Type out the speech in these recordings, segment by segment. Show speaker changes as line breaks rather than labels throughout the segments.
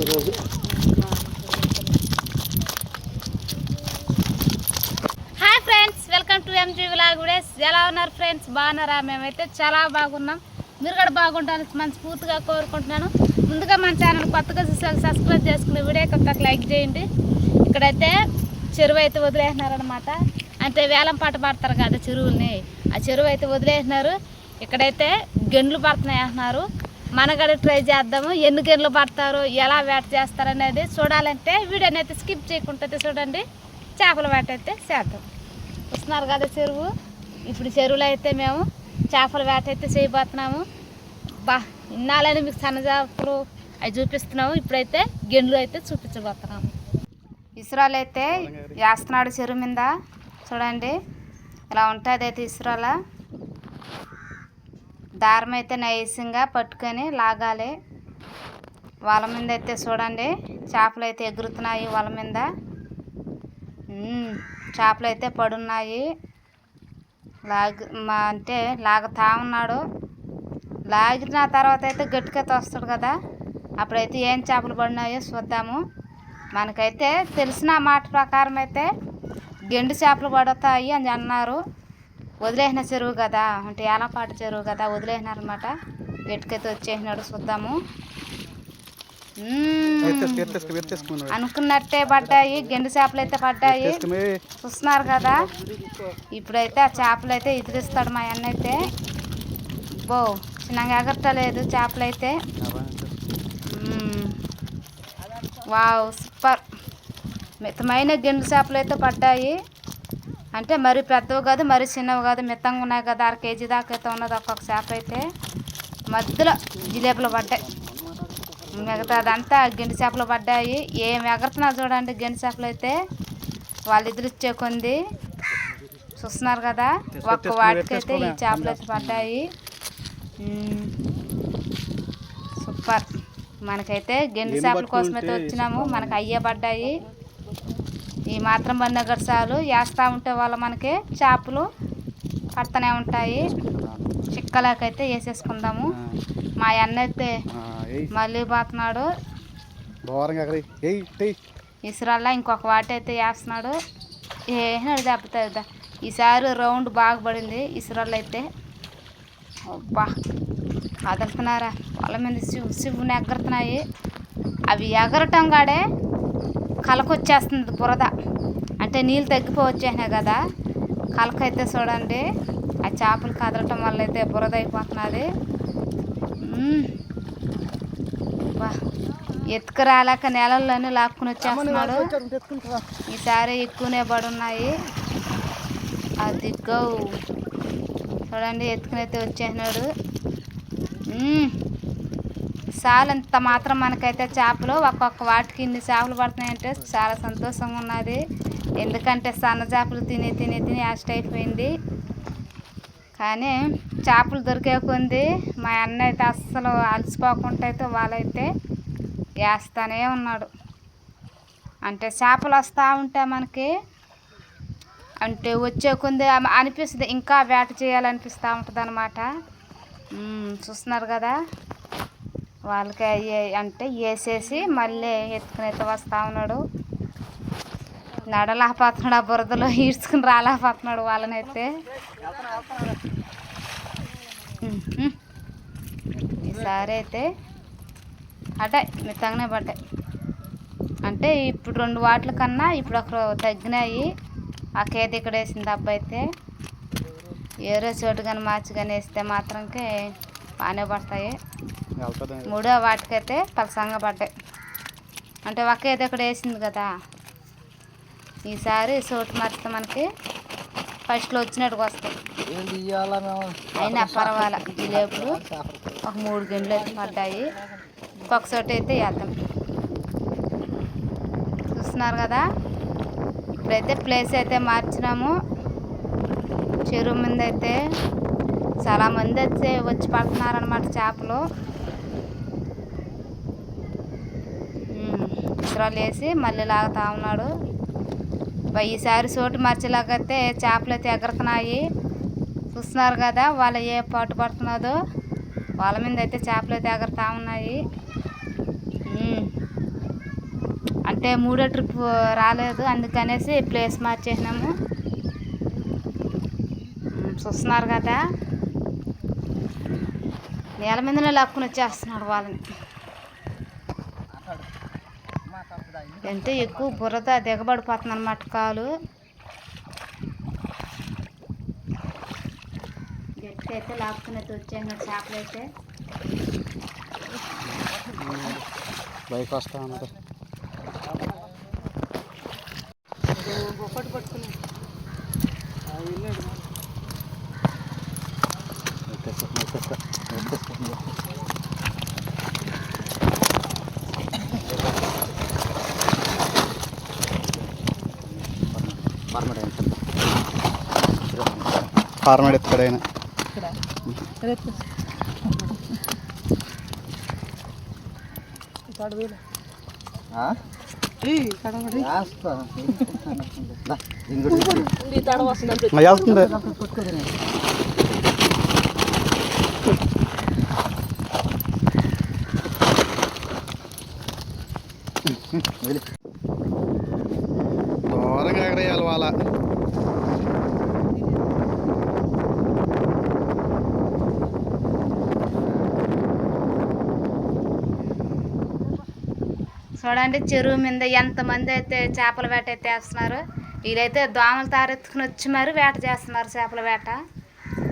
ఈరోజు
hi friends welcome to MG vlog videos ఎలా ఉన్నారు ఫ్రెండ్స్? బాగున్నారా? మేమైతే చాలా బాగున్నాం. మీరు కూడా బాగుంటారని మనస్ఫూర్తిగా కోరుకుంటున్నాను. ముందుగా మన ఛానల్ కొత్తగా చూసారు సబ్స్క్రైబ్ చేసుకుని వీడియో కొత్త లైక్ చేయండి. ఇక్కడైతే చెరువు అయితే వదిలేసినారనమాట అంటే వేలం పాట పడతారు కదా చెరువుల్ని. ఆ చెరువు అయితే వదిలేసినారు ఇక్కడైతే గెండ్లు పడుతున్నాయి అంటున్నారు. మన కూడా ట్రై చేద్దాము. ఎన్ని గెండ్లు పడతారు? ఎలా వేట చేస్తారు అనేది చూడాలంటే వీడియోని అయితే స్కిప్ చేయకుండా చూడండి. చేపల వేట అయితే చేద్దాం. వస్తున్నారు కదా చెరువు? ఇప్పుడు చెరువులో అయితే మేము చేపల వేట అయితే చేయబోతున్నాము. బా ఇన్నాళ్ళని మీకు సన్న చేపలు అవి చూపిస్తున్నాము. ఇప్పుడైతే గెండ్లు అయితే చూపించబోతున్నాము. ఇసురాలు అయితే వేస్తున్నాడు చెరువు మీద. చూడండి. ఇలా ఉంటుంది అయితే ఇసురాల? దారం అయితే నైసింగా పట్టుకొని లాగాలి. వాళ్ళ మీద అయితే చూడండి చేపలు అయితే ఎగురుతున్నాయి వాళ్ళ మీద. చేపలు అయితే పడున్నాయి. లాగి మా అంటే లాగుతా ఉన్నాడు. లాగిన తర్వాత అయితే గట్టిగా తోస్తాడు కదా. అప్పుడైతే ఏం చేపలు పడినాయో చూద్దాము. మనకైతే తెలిసిన మాట ప్రకారం అయితే గెండు చేపలు పడతాయి అని అన్నారు. వదిలేసిన చెరువు కదా అంటే ఏలపాటి చెరువు కదా వదిలేసినారనమాట గట్టికైతే వచ్చేసినాడు చూద్దాము. అనుకున్నట్టే పడ్డాయి గెండు చేపలు అయితే పడ్డాయి. చూస్తున్నారు కదా. ఇప్పుడైతే ఆ చేపలు అయితే ఇదిరిస్తాడు మా అన్న అయితే. బో చిన్నగా ఎగరటలేదు చేపలు అయితే. Wow super. మితమైన గిండు చేపలు అయితే పడ్డాయి. అంటే మరి పెద్దవి కాదు మరి చిన్నవి కాదు మిత్తంగా ఉన్నాయి కదా అర కేజీ దాకా అయితే ఉన్నది ఒక్కొక్క చేప అయితే. మధ్యలో జిలేబులు పడ్డాయి. మిగతా అదంతా గిండి చేపలు పడ్డాయి. ఏం ఎగరుతున్నా చూడండి గిండి చేపలు అయితే. వాళ్ళు ఎదురిచ్చే కొంది. చూస్తున్నారు కదా ఒక్క వాటికైతే ఈ చేపలు అయితే పడ్డాయి. సూపర్. మనకైతే గెండి చేపల కోసం అయితే వచ్చినాము. మనకు అయ్యే పడ్డాయి. ఈ మాత్రం బందగడ చాలు. వేస్తూ ఉంటే వాళ్ళ మనకి చేపలు పడుతూనే ఉంటాయి. చిక్కలకైతే వేసేసుకుందాము. మా అన్న అయితే మళ్ళీ పోతున్నాడు. ఇసురాల్లో ఇంకొక వాటి అయితే వేస్తున్నాడు ఏనాడు దెబ్బతుంది ఈసారి రౌండ్ బాగా పడింది ఇసురాళ్ళు అయితే అబ్బా కదులుతున్నారా వాళ్ళ మీద శివు శివుని ఎగరుతున్నాయి. అవి ఎగరటం కాడే కలకొచ్చేస్తుంది బురద. అంటే నీళ్ళు తగ్గిపో వచ్చేసినాయి కదా. కలకైతే చూడండి ఆ చేపలు కదలటం వల్ల అయితే బురద అయిపోతున్నది. మ్మ్. బా ఎత్తుకురాలేక నెలల్లోనే లాక్కుని వచ్చేస్తున్నాడు. ఈసారి ఎక్కువనే పడున్నాయి. అది గౌ. చూడండి ఎత్తుకునైతే వచ్చేసినాడు. చాలంత మాత్రం మనకైతే చేపలు ఒక్కొక్క వాటికి ఇన్ని చేపలు పడుతున్నాయంటే చాలా సంతోషంగా ఉన్నది. ఎందుకంటే సన్న చేపలు తిని తిని తిని యాస్ట్ అయిపోయింది. కానీ చేపలు దొరికే కొంది మా అన్న అయితే అస్సలు అలసిపోకుండా అయితే వాళ్ళైతే వేస్తానే ఉన్నాడు. అంటే చేపలు వస్తూ ఉంటే మనకి అంటే వచ్చే కొంది అనిపిస్తుంది. ఇంకా వేట చేయాలనిపిస్తూ ఉంటుంది అనమాట చూస్తున్నారు కదా? వాళ్ళకి అయ్యే అంటే వేసేసి మళ్ళీ ఎత్తుకుని అయితే వస్తూ ఉన్నాడు. నడలేకపోతున్నాడు ఆ బురదలో ఈడ్చుకుని రాలేకపోతున్నాడు వాళ్ళనైతే. ఈసారి అయితే అటే మితంగానే పడ్డాయి అంటే ఇప్పుడు రెండు వాటిల కన్నా ఇప్పుడు ఒకరు తగ్గినాయి. ఆ కేత ఇక్కడ వేసిన అబ్బాయి అయితే. ఏరో చోటు కానీ మార్చి కానీ వేస్తే మాత్రంకే బాగానే పడతాయి. మూడో వాటికైతే పలసంగా పడ్డాయి. అంటే ఒక ఏదో ఇక్కడ వేసింది కదా. ఈసారి చోటు మార్చితే మనకి ఫస్ట్లో వచ్చినట్టుగా వస్తాయి. అయినా పర్వాలే. జిలేబులు ఒక మూడు గిండ్లు అయితే పడ్డాయి. ఇంకొక చోట అయితే వేద్దాం. చూస్తున్నారు కదా? ఇప్పుడైతే ప్లేస్ అయితే మార్చినాము. చెరువు మీద అయితే చాలా మంది అయితే వచ్చి పడుతున్నారనమాట చేపలు. ఇసురాలు వేసి మళ్ళీ లాగుతా ఉన్నాడు. ఈసారి చోటు మర్చిలాగైతే చేపలు అయితే ఎగరుతున్నాయి. చూస్తున్నారు కదా వాళ్ళు ఏ పాటు పడుతున్నదో. వాళ్ళ మీద అయితే చేపలు అయితే ఎగరుతా ఉన్నాయి. అంటే మూడో ట్రిప్ రాలేదు. అందుకనేసి ప్లేస్ మార్చేసినాము. చూస్తున్నారు కదా. నేల మీదనే లాక్కుని వచ్చేస్తున్నాడు వాళ్ళని. అంటే ఎక్కువ బురద దిగబడిపోతుంది అనమాట కాలు. గట్టి అయితే లాక్కునైతే అయితే వచ్చాను చేపలు అయితే
బైక్ వస్తా ఫార్మేట్ ఎత్తాడు ఆయన. వెళ్తుంది దూరంగా ఎగరేయాలి వాళ్ళ.
చూడండి చెరువు మీద ఎంతమంది అయితే చేపల వేట అయితే వేస్తున్నారు. వీళ్ళైతే దోమలు తారెత్తుకుని వచ్చి మరి వేట చేస్తున్నారు చేపల వేట.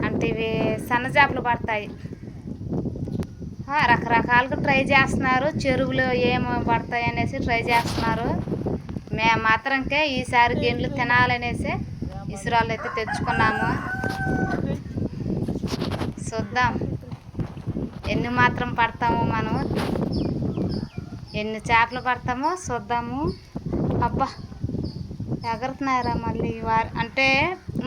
అంటే ఇవి సన్న చేపలు పడతాయి. రకరకాలుగా ట్రై చేస్తున్నారు. చెరువులో ఏమి పడతాయి అనేసి ట్రై చేస్తున్నారు. మేము మాత్రంకే ఈసారి గిండ్లు తినాలనేసి ఇసురాళ్ళు అయితే తెచ్చుకున్నాము. చూద్దాం. ఎన్ని మాత్రం పడతాము మనం. ఎన్ని చేపలు పడతామో చూద్దాము. అబ్బా ఎగరుతున్నారా మళ్ళీ వారు. అంటే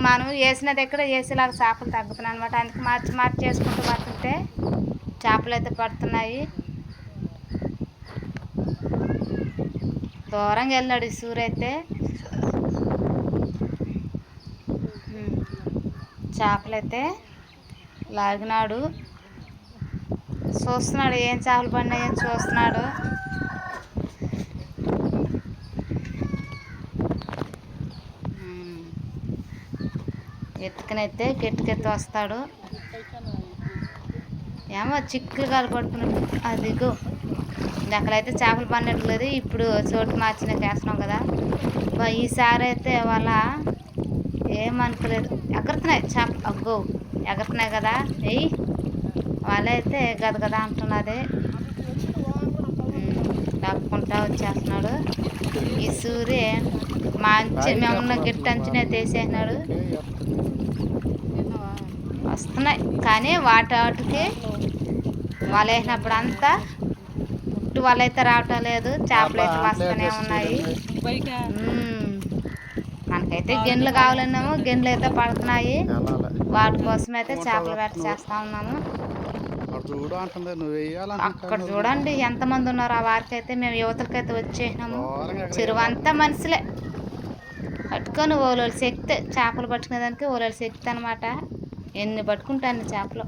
మనం వేసిన దగ్గర వేసేలాగా చేపలు తగ్గుతున్నాయి అనమాట అందుకే మార్చి మార్చి చేసుకుంటూ పడుతుంటే చేపలు అయితే పడుతున్నాయి. దూరంగా వెళ్ళాడు ఈ సూర్య అయితే. చేపలైతే లాగినాడు. చూస్తున్నాడు ఏం చేపలు పడినాయని చూస్తున్నాడు. ఎత్తుకునైతే గెట్టుకెత్తి వస్తాడు. ఏమో చిక్కులు పడుకున్నాడు అదిగో. అక్కడైతే చేపలు పడినట్లేదు ఇప్పుడు చోటు మార్చిన వేస్తున్నాం కదా. ఈసారి అయితే వాళ్ళ ఏమనుకోలేదు. ఎగరుతున్నాయి చేప. అగ్గో ఎగరుతున్నాయి కదా. వెయ్యి వాళ్ళైతే గద గద అంటున్నది లాక్కుంటా వచ్చేస్తున్నాడు. ఈ సూర్య మంచి మేమున్న గిట్ట అంచునే తీసేసినాడు. వస్తున్నాయి. కానీ వాటి వాటికి వాళ్ళు వేసినప్పుడు అంతా వాళ్ళు అయితే రావటం లేదు. చేపలు అయితే వస్తూనే ఉన్నాయి. మనకైతే గిన్నెలు కావాలన్నాము గిన్నెలు అయితే పడుతున్నాయి. వాటి కోసం అయితే చేపలు వేట చేస్తా ఉన్నాము.
అక్కడ
చూడండి ఎంతమంది ఉన్నారు ఆ వారికి అయితే మేము యువతలకైతే వచ్చేసినాము. చెరువు అంతా మనుషులే. పట్టుకొని ఓలోలు శక్తి చేపలు పట్టుకునే దానికి ఓలోలు శక్తి అనమాట ఎన్ని పట్టుకుంటాను చేపలు.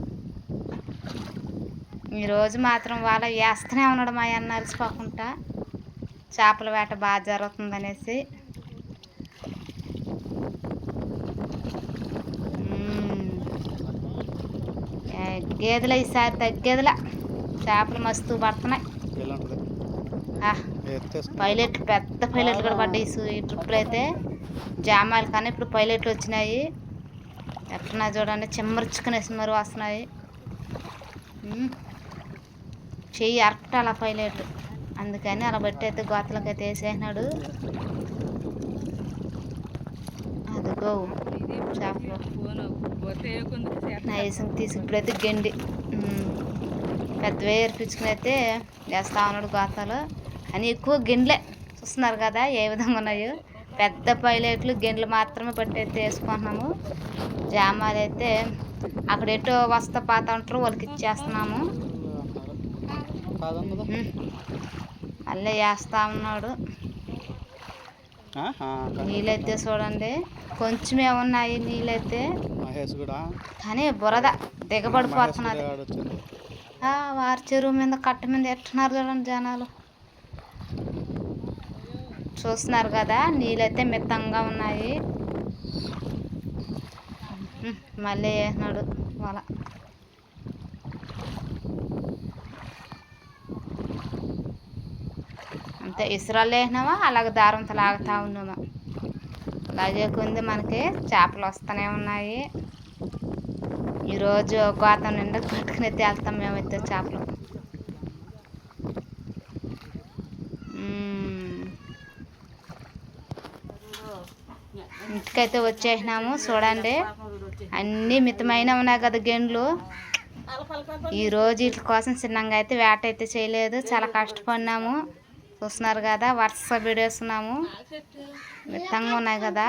ఈరోజు మాత్రం వాళ్ళ వేస్తూనే ఉన్నాడు మా అన్న అలసిపోకుండా. చేపల వేట బాగా జరుగుతుంది అనేసి గేదెల ఈసారి తగ్గేదిల. చేపలు మస్తు పడుతున్నాయి. పైలట్లు పెద్ద పైలట్లు కూడా పడ్డాయి. ఈ ట్రిప్లో అయితే జామాలు కానీ ఇప్పుడు పైలట్లు వచ్చినాయి. ఎట్లా చూడండి చిమ్మరుచుకునేసి మరి వస్తున్నాయి చెయ్యి అరకటాల పైలట్. అందుకని అలా బట్టి అయితే గోతలకి అయితే వేసేసినాడు. అదిగో చేపలు. నైసం తీసి ఇప్పుడైతే గండి. పెద్దవే ఏర్పించుకుని అయితే వేస్తా ఉన్నాడు గోతాలు. అని ఎక్కువ గిన్నెలే చూస్తున్నారు కదా ఏ విధంగా ఉన్నాయో. పెద్ద పైలట్లు గిన్నెలు మాత్రమే పట్టి అయితే వేసుకుంటున్నాము జామాలు అయితే అక్కడ ఎటో వస్తా పాత ఉంటారు వాళ్ళకి ఇచ్చేస్తున్నాము. మళ్ళీ వేస్తా ఉన్నాడు. నీళ్ళైతే చూడండి కొంచెమే ఉన్నాయి నీళ్ళైతే. కానీ బురద దిగబడిపోతున్నది. వారి చెరువు మీద కట్ట మీద ఎట్టున్నారు చూడండి జనాలు. చూస్తున్నారు కదా నీళ్ళైతే మిత్తంగా ఉన్నాయి. మళ్ళీ వేసినాడు వాళ్ళ అంతే ఇసురాలు వేసినామా అలాగే దారంతో లాగుతూ ఉన్నామా. అలాగే కొంది మనకి చేపలు వస్తూనే ఉన్నాయి. ఈరోజు గోతం నిండా పట్టుకుని వెళ్తాం మేమైతే చేపలు మ్మ్. ఇంటికైతే వచ్చేసినాము చూడండి. అన్నీ మితమైన ఉన్నాయి కదా గెండ్లు. ఈరోజు వీటి కోసం చిన్నగా అయితే వేట అయితే చేయలేదు చాలా కష్టపడినాము. చూస్తున్నారు కదా వరుస వీడేస్తున్నాము మిత్తంగా ఉన్నాయి కదా.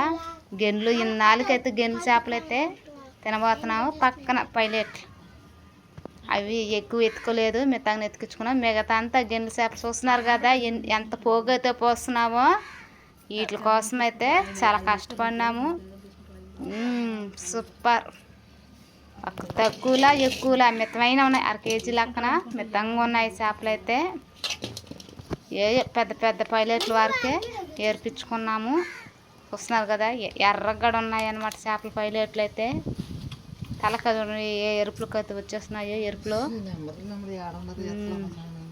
గెండ్లు ఇన్నాళ్ళకైతే గెండ్లు చేపలు అయితే తినబోతున్నాము. పక్కన పైలెట్. అవి ఎక్కువ ఎత్తుకోలేదు మిగతా ఎత్తుకించుకున్నాం మిగతా అంతా గెండ్లు చేపలు చూస్తున్నారు కదా ఎంత పోగైతే పోస్తున్నామో. వీటి కోసం అయితే చాలా కష్టపడినాము. సూపర్. తక్కువలా ఎక్కువలా మితమైన ఉన్నాయి. అర కేజీ లెక్కన మితంగా ఉన్నాయి చేపలు అయితే. ఏ పెద్ద పెద్ద పైలెట్ల వరకే ఏర్పించుకున్నాము చూస్తున్నారు కదా ఎర్రగడ ఉన్నాయి అన్నమాట చేపల పైలట్లు అయితే. తలక ఏ ఎరుపులకు అయితే వచ్చేస్తున్నాయో ఎరుపులు.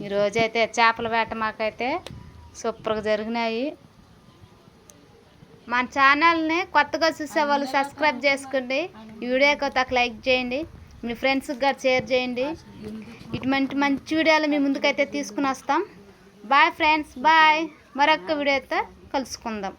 ఈరోజైతే చేపల వేట మాకైతే సూపర్గా జరిగినాయి. మన ఛానల్ని కొత్తగా చూసే వాళ్ళు సబ్స్క్రైబ్ చేసుకోండి. ఈ వీడియోకి ఒక లైక్ చేయండి. మీ ఫ్రెండ్స్కి కూడా షేర్ చేయండి. ఇటువంటి మంచి వీడియోలు మీ ముందుకైతే తీసుకుని వస్తాం. బాయ్ ఫ్రెండ్స్ బాయ్ మరొక వీడియోతో కలుసుకుందాం.